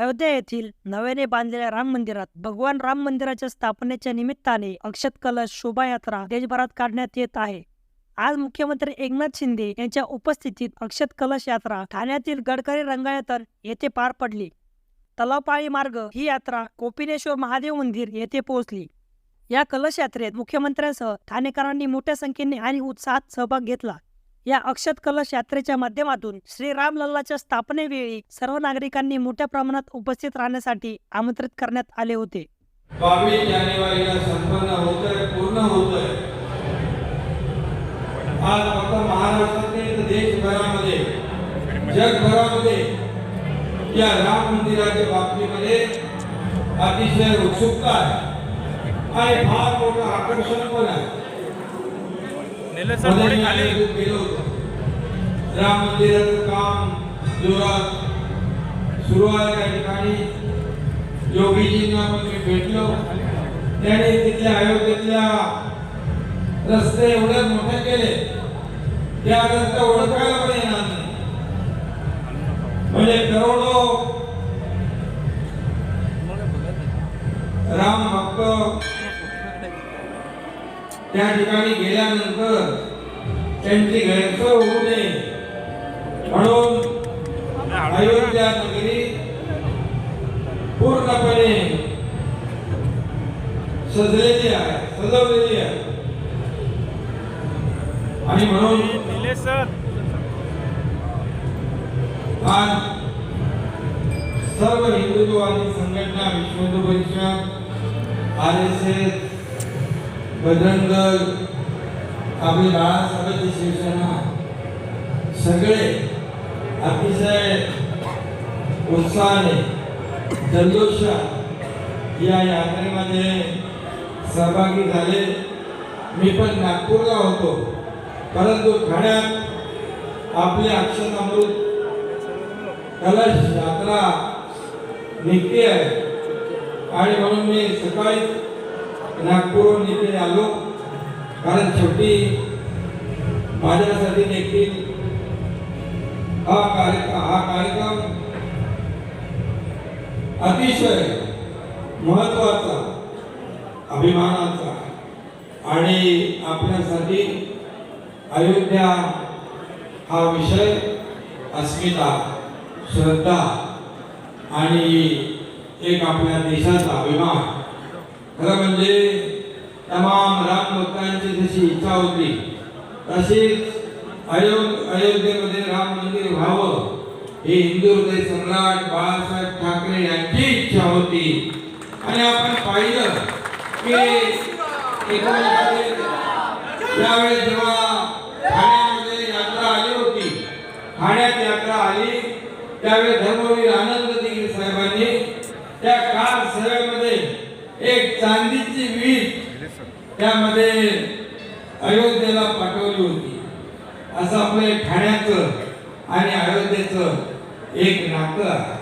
अयोध्या येथील नव्याने बांधलेल्या राम मंदिरात भगवान राम मंदिराच्या स्थापनेच्या निमित्ताने अक्षत कलश शोभायात्रा देशभरात काढण्यात येत आहे. आज मुख्यमंत्री एकनाथ शिंदे यांच्या उपस्थितीत अक्षत कलश यात्रा ठाण्यातील गडकरी रंगायतन येथे पार पडली. तलावपाळी मार्ग ही यात्रा कोपिनेश्वर महादेव मंदिर येथे पोहोचली. या कलश यात्रेत मुख्यमंत्र्यांसह ठाणेकरांनी मोठ्या संख्येने आणि उत्साहात सहभाग घेतला. या अक्षत कलश यात्रेच्या माध्यमातून श्री राम लल्लाच्या स्थापनेवेळी सर्व नागरिकांनी मोठ्या प्रमाणात उपस्थित राहण्यासाठी आमंत्रित करण्यात आले होते. बावीस जानेवारीला संपन्न होत आहे पूर्ण होत आहे आज फक्त महाराष्ट्रातील तर देशभरामध्ये जगभरामध्ये या राम मंदिराच्या बाबतीमध्ये अतिशय उत्सुकता आहे. आणि फार मोठं आकर्षण पण आहे निलेश सरमध्ये थोडी मी खाली आयोजित केलं होतं. राम मंदिराचं काम जोरात सुरू आहे त्या ठिकाणी. योगीजींना पण मी भेटलो. त्याने तिथल्या अयोध्येतल्या रस्ते एवढ्या मोठे केले. त्या रस्ते ओळखायला पण येणार नाही. म्हणजे करोडो राम भक्त त्या ठिकाणी गेल्यानंतर त्यांची गैरसोय होऊ नये. म्हणून अयोध्या नगरी पूर्णपणे सजलेली आहे सजवलेली आहे. आणि म्हणून आज सर्व हिंदुत्ववादी संघटना विश्व Hindu Parishad R S S Bajrang Dal आपली बाळासाहेबांची शिवसेना सगळे अतिशय उत्साहाने जल्लोषा या यात्रेमध्ये सहभागी झाले. मी पण नागपूरला होतो परंतु ठाण्यात आपले अक्षर अमृत कलश यात्रा निघते आहे. आणि म्हणून मी सकाळी नागपूरहून इथे आलो. कारण शेवटी माझ्यासाठी देखील हा कार्यक्रम हा कार्यक्रम अतिशय महत्त्वाचा अभिमानाचा आणि आपल्यासाठी अयोध्या हा विषय अस्मिता श्रद्धा आणि एक आपल्या देशाचा अभिमान खरं म्हणजे तमाम राम भक्तांची जशी इच्छा होती तशीच अयो अयोध्येमध्ये राम मंदिर व्हावं ही हिंदू हृदय सम्राट बाळासाहेब ठाकरे यांची इच्छा होती. आणि आपण पाहिलं की त्यावेळेस जेव्हा ठाण्यामध्ये यात्रा आली होती ठाण्यात यात्रा आली त्यावेळी धर्मवीर आनंद दिघे साहेबांनी त्या कार सेवेमध्ये एक चांदीची वीज त्यामध्ये अयोध्येला पाठवली होती. असं आपलं ठाण्याचं आणि अयोध्येचं एक नातं आहे.